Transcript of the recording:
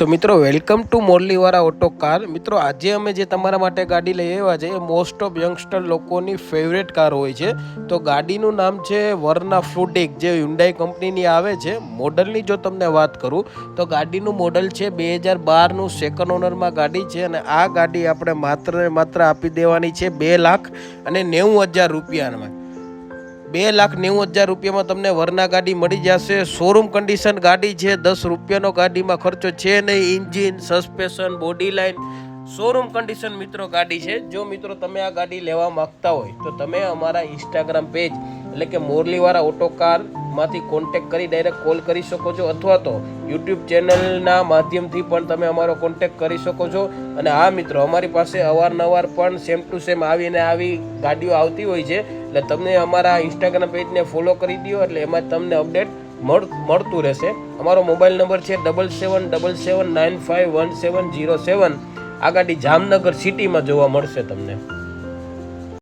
તો મિત્રો welcome to Morliwala auto car મિત્રો, આજે અમે જે તમારા માટે ગાડી લઈ આવ્યા છે, એ મોસ્ટ ઓફ યંગસ્ટર લોકોની ફેવરેટ કાર હોય છે. તો ગાડીનું નામ છે વરના ફ્લુડિક જે હ્યુન્ડાઈ કંપનીની આવે છે. મોડલની જો તમને વાત કરું, તો ગાડીનું મોડલ છે બે હજાર બારનું સેકન્ડ ઓનરમાં ગાડી છે અને આ ગાડી આપણે માત્ર માત્ર આપી દેવાની છે બે લાખ અને નેવું હજાર રૂપિયામાં. બે લાખ નેવું હજાર રૂપિયામાં તમને વરના ગાડી મળી જશે. શોરૂમ કન્ડિશન ગાડી છે, દસ રૂપિયાનો ગાડીમાં ખર્ચો છે નહીં. Engine suspension body line showroom condition મિત્રો ગાડી છે. જો મિત્રો તમે આ ગાડી લેવા માંગતા હોય તો તમે અમારા ઇન્સ્ટાગ્રામ પેજ એટલે કે મોરલીવાળા ઓટો કાર માંથી કોન્ટેક કરી ડાયરેક્ટ કોલ કરી શકો છો અથવા તો યુટ્યુબ ચેનલના માધ્યમથી પણ તમે અમારો કોન્ટેક કરી શકો છો. અને આ મિત્રો, અમારી પાસે અવારનવાર પણ સેમ ટુ સેમ આવીને આવી ગાડીઓ આવતી હોય છે. એટલે તમને અમારા ઇન્સ્ટાગ્રામ પેજને ફોલો કરી દો એટલે એમાં તમને અપડેટ મળ, મળતું રહેશે. અમારો મોબાઈલ નંબર છે double seven double seven nine five one seven zero seven આ ગાડી જામનગર સિટીમાં જોવા મળશે તમને.